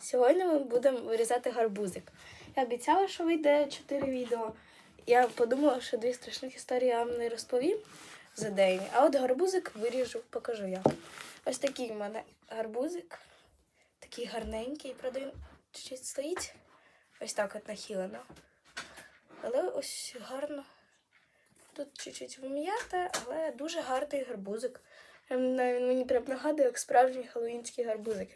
Сьогодні ми будемо вирізати гарбузик. Я обіцяла, що вийде 4 відео. Я подумала, що дві страшних історії я вам не розповім за день. А от гарбузик виріжу, покажу як. Ось такий в мене гарбузик. Такий гарненький, правда, він чуть стоїть. Ось так от нахилено. Але ось гарно. Тут чуть-чуть вм'ята, але дуже гарний гарбузик. Він мені прям нагадує, як справжній хеллоуінський гарбузик.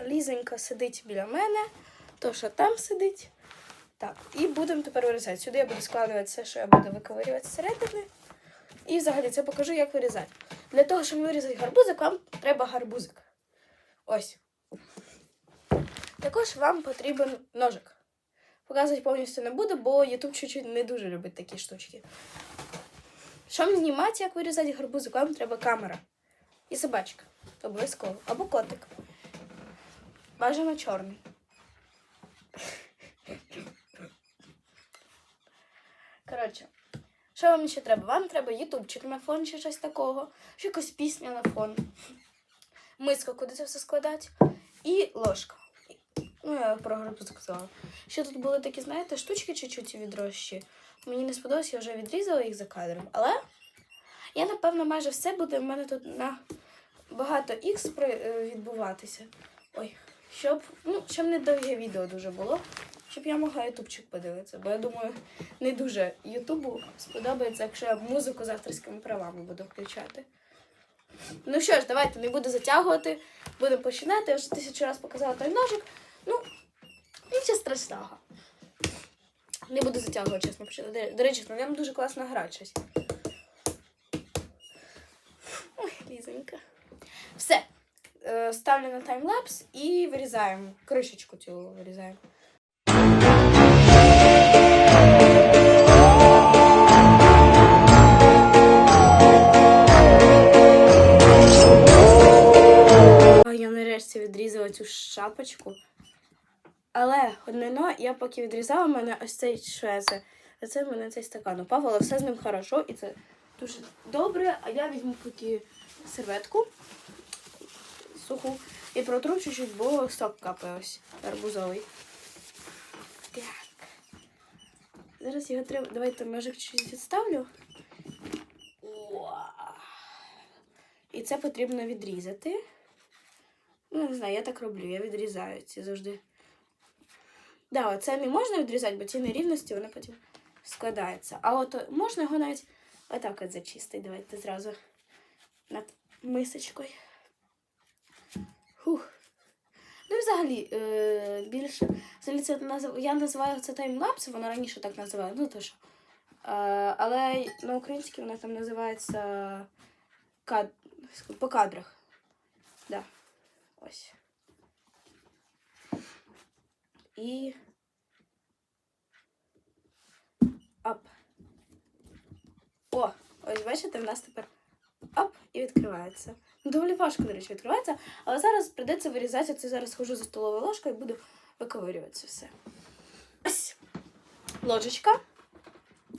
Лізонька сидить біля мене, то що там сидить. Так, і будемо тепер вирізати. Сюди я буду складувати все, що я буду виковирювати зсередини. І взагалі це покажу, як вирізати. Для того, щоб вирізати гарбузик, вам треба гарбузик. Ось. Також вам потрібен ножик. Показувати повністю не буду, бо YouTube чуть-чуть не дуже любить такі штучки. Щоб знімати, як вирізати гарбузик, вам треба камера. І собачка. Обов'язково. Або котик. Бажано чорний. Коротше, що вам ще треба? Вам треба ютубчик на фон чи щось такого, чи якась пісня на фон, миска, куди це все складати, і ложка. Ну, я про гарбуз сказала. Ще тут були такі, знаєте, штучки чуть-чуть відрощі. Мені не сподобалось, я вже відрізала їх за кадром. Але я, напевно, майже все буде в мене тут на багато ікс е, відбуватися. Ой, щоб, ну, щоб не довге відео дуже було, щоб я могла ютубчик подивитися. Бо я думаю, не дуже Ютубу сподобається, якщо я музику з авторськими правами буду включати. Ну що ж, давайте не буду затягувати, будемо починати. Я вже тисячу разів показала той ножик. Ну, нічого страшного. Не буду затягувати, чесно починати. До, речі, на ньому дуже класно грати щось. Ой, лізонька. Все. Е, Ставлю на таймлапс і вирізаємо. Кришечку цю вирізаємо. Я нарешті відрізала цю шапочку. Але однино я поки відрізала, у мене ось цей швезе. А це в мене цей стакан упав, але все з ним хорошо і це дуже добре. А я візьму поки серветку суху і протру чуть-чуть, бо сок капає ось арбузовий. Так. Зараз його треба. Давайте ножик чуть відставлю. І це потрібно відрізати. Ну, не знаю, я так роблю, я відрізаю ці завжди. Да, це не можна відрізати, бо ці нерівності вони потім складаються. А от можна його навіть отак от зачистити. Давайте зразу над мисочкою. Фух. Ну і взагалі, е, більше. Взагалі це назив... Я називаю це таймлапс, воно раніше так називає, ну то що. Е, але на українській воно там називається кад... по кадрах. Да. Ось. І. Оп. О, ось бачите, в нас тепер оп і відкривається. Доволі важко, до речі, відкривається, але зараз прийдеться вирізати. Це зараз хожу за столовою ложкою і буду виковирювати це все. Ось. Ложечка.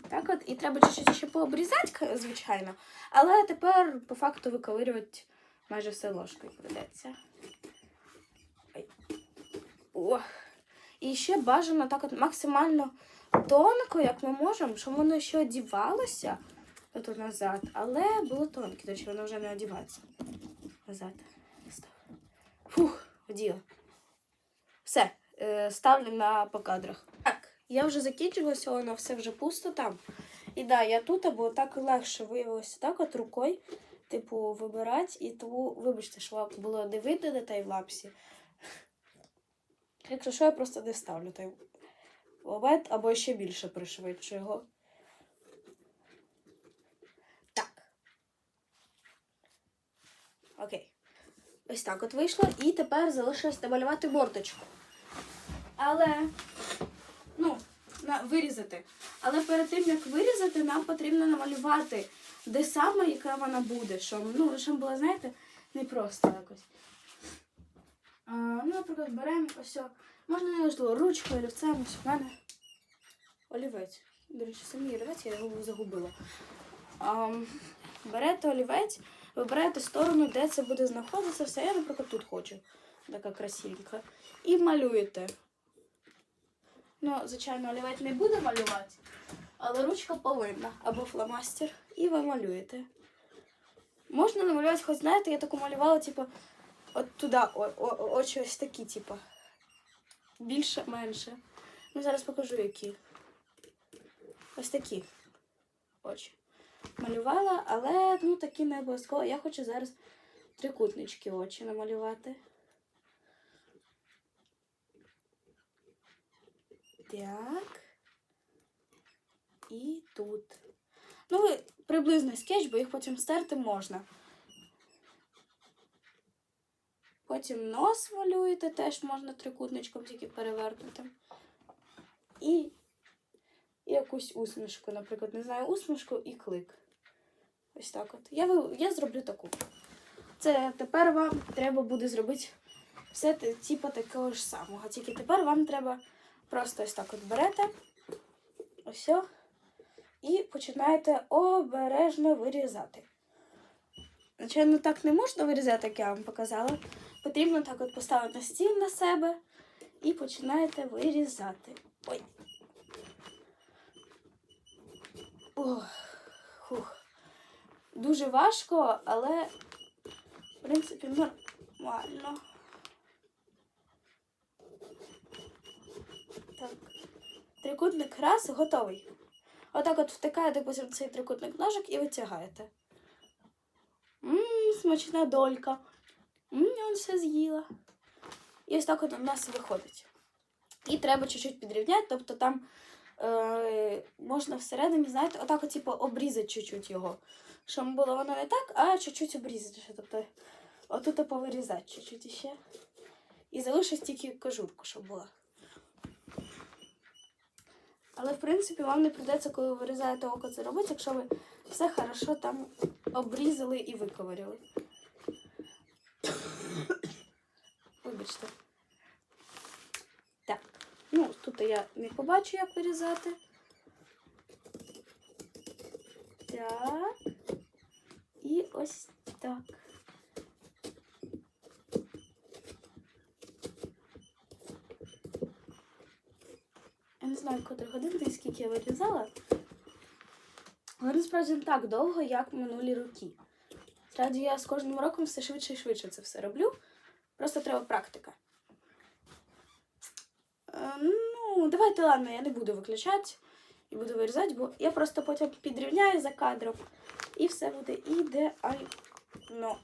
Так от, і треба чуть-чуть ще пообрізати, звичайно. Але тепер по факту виковирювати майже все ложкою прийдеться. Ой. О. І ще бажано так от максимально тонко, як ми можемо, щоб воно ще одівалося тут назад, але було тонке, до речі, воно вже не одівається. Назад. Фух, оділа. Все, е, ставлю на по кадрах. Так, я вже закінчилася, воно все вже пусто там. І да, я тут, бо так легше виявилося так от рукою, типу, вибирати. І тому, вибачте, що було не видно на таймлапсі. Якщо що, я просто не ставлю той момент, або ще більше пришвидшу його. Так. Окей. Ось так от вийшло. І тепер залишилось намалювати мордочку. Але, ну, на, вирізати. Але перед тим, як вирізати, нам потрібно намалювати, де саме, яка вона буде. Щоб, ну, щоб було, знаєте, не просто якось. А, ну, наприклад, беремо ось. Можна не важливо, ручкою, олівцем, ось в мене олівець. До речі, самі олівець я його загубила. А, берете олівець, вибираєте сторону, де це буде знаходитися. Все, я, наприклад, тут хочу. Така красивенька. І малюєте. Ну, звичайно, олівець не буде малювати, але ручка повинна або фломастер, і ви малюєте. Можна намалювати, хоч знаєте, я таку малювала, типу, от туди очі ось такі, типу. Більше, менше. Ну, зараз покажу, які. Ось такі очі. Малювала, але ну такі не обов'язково. Я хочу зараз трикутнички очі намалювати. Так. І тут. Ну, приблизно скетч, бо їх потім стерти можна. Потім нос малюєте, теж можна трикутничком тільки перевернути. І і якусь усмішку, наприклад, не знаю, усмішку і клик. Ось так от. Я, я зроблю таку. Це тепер вам треба буде зробити все типу такого ж самого. Тільки тепер вам треба просто ось так от берете. Ось. І починаєте обережно вирізати. Звичайно, так не можна вирізати, як я вам показала. Потрібно так от поставити стіл на себе і починаєте вирізати. Ой. Ох, хух. Дуже важко, але в принципі нормально. Так. Трикутник раз готовий. Отак от втикаєте потім цей трикутник ножик і витягаєте. Ммм, смачна долька. Он все з'їла. І ось так от у нас виходить. І треба чуть-чуть підрівняти, тобто там е, можна всередині, знаєте, отак типу, обрізати чуть-чуть його. Щоб було воно не так, а чуть-чуть обрізати. Тобто отут повирізати чуть-чуть іще. І залишить тільки кожурку, щоб була. Але в принципі вам не прийдеться, коли ви вирізаєте око, це робити, якщо ви все хорошо там обрізали і виковиряли. Вибачте. Ну, я не побачу, як вирізати. Так. І ось так. Я не знаю, котрі годинки, скільки я вирізала. Але насправді не так довго, як минулі роки. Справді я з кожним роком все швидше і швидше це все роблю. Просто треба практика. Е, ну, давайте, ладно, я не буду виключати і буду вирізати, бо я просто потім підрівняю за кадром і все буде ідеально.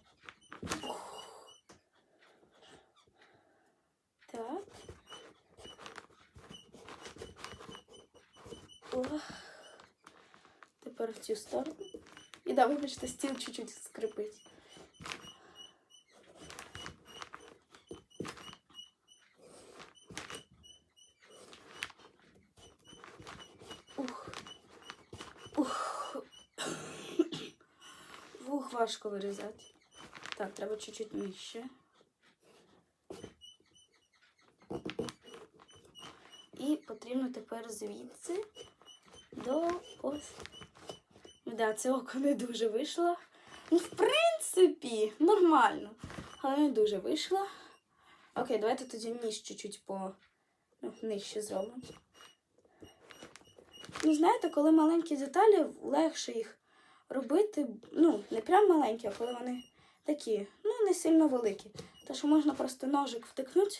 Так. Ох. Тепер в цю сторону. І да, вибачте, стіл чуть-чуть скрипить. Важко вирізати. Так, треба чуть-чуть нижче. І потрібно тепер звідси до ось. Ну да, це око не дуже вийшло. Ну, в принципі, нормально. Але не дуже вийшло. Окей, давайте тоді ніж чуть-чуть по ну, нижче зробимо. Ну, знаєте, коли маленькі деталі, легше їх робити. Ну, не прям маленькі, а коли вони такі, ну, не сильно великі. То що можна просто ножик втикнути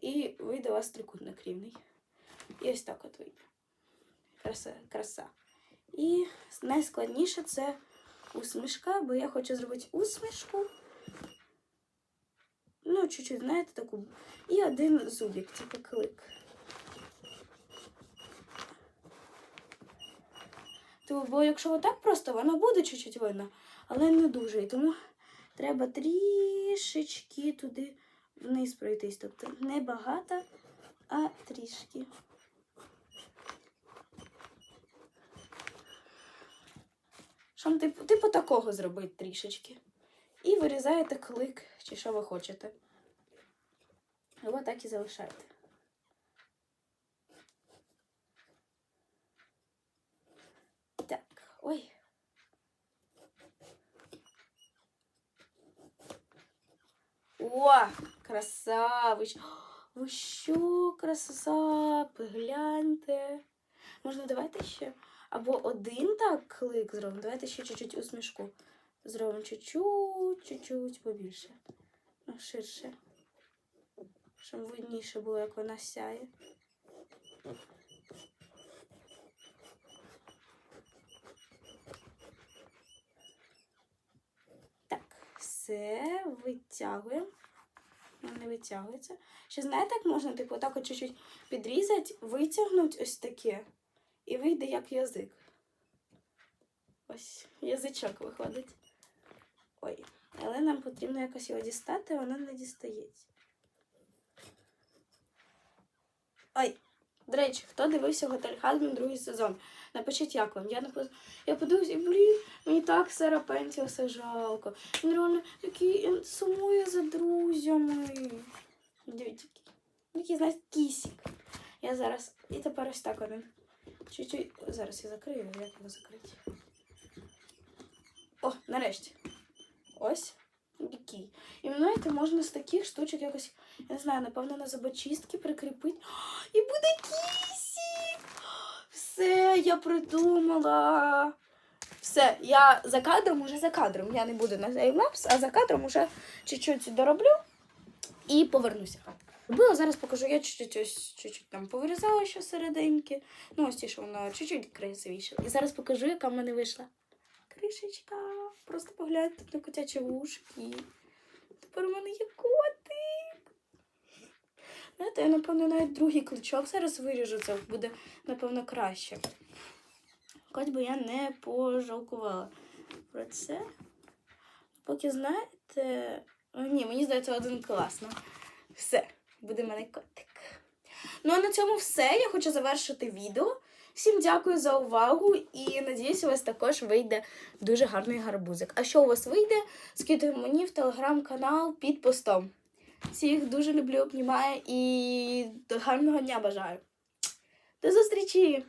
і вийде у вас трикутник рівний. І ось так от вийде. Краса, краса. І найскладніше це усмішка, бо я хочу зробити усмішку. Ну, чуть-чуть, знаєте, таку. І один зубик, типу клик. То, бо якщо отак просто, воно буде чуть-чуть видно, але не дуже. І тому треба трішечки туди вниз пройтись. Тобто не багато, а трішки. Щоб типу, типу такого зробити трішечки. І вирізаєте клик, чи що ви хочете. Або так і залишаєте. Ой. О, красавич! Ви що, краса, гляньте. Можна давайте ще. Або один так клик зробимо. Давайте ще чуть-чуть усмішку. Зробимо чуть-чуть, чуть-чуть побільше. Ну, ширше. Щоб видніше було, як вона сяє. Все витягуємо. Не витягується. Ще знаєте, як можна, типу, отак от чуть-чуть підрізати, витягнути ось таке. І вийде як язик. Ось язичок виходить. Ой, але нам потрібно якось його дістати, воно не дістається. Ой, до речі, хто дивився Готель Хазбін другий сезон? Напишіть, як вам. Я напис... я подивився, і блін, мені так Сера Пентіуса жалко. Він реально такий сумує за друзями. Дивіться, який. Який, знаєте, кісік. Я зараз. І тепер ось так один. Чуть-чуть. Зараз я закрию, як його закрити. О, нарешті. Ось. Такий. І знаєте, можна з таких штучок якось, я не знаю, напевно, на зубочистки прикріпити. І буде кісік! Все, я придумала. Все, я за кадром, уже за кадром. Я не буду на таймлапс, а за кадром уже чуть-чуть дороблю і повернуся. Робила, зараз покажу, я чуть-чуть ось чуть-чуть там повирізала ще серединки. Ну, ось ті, що воно чуть-чуть красивіше. І зараз покажу, яка в мене вийшла. Кришечка. Просто погляньте на котячі вушки. Тепер у мене є котик. Знаєте, я, напевно, навіть другий кличок зараз виріжу, це буде, напевно, краще. Хоч би я не пожалкувала про це. Поки знаєте. Ні, мені здається, один класно. Все, буде мене котик. Ну а на цьому все. Я хочу завершити відео. Всім дякую за увагу і надіюсь, у вас також вийде дуже гарний гарбузик. А що у вас вийде, скидуй мені в телеграм-канал під постом. Всіх дуже люблю, обнімаю і гарного дня бажаю. До зустрічі!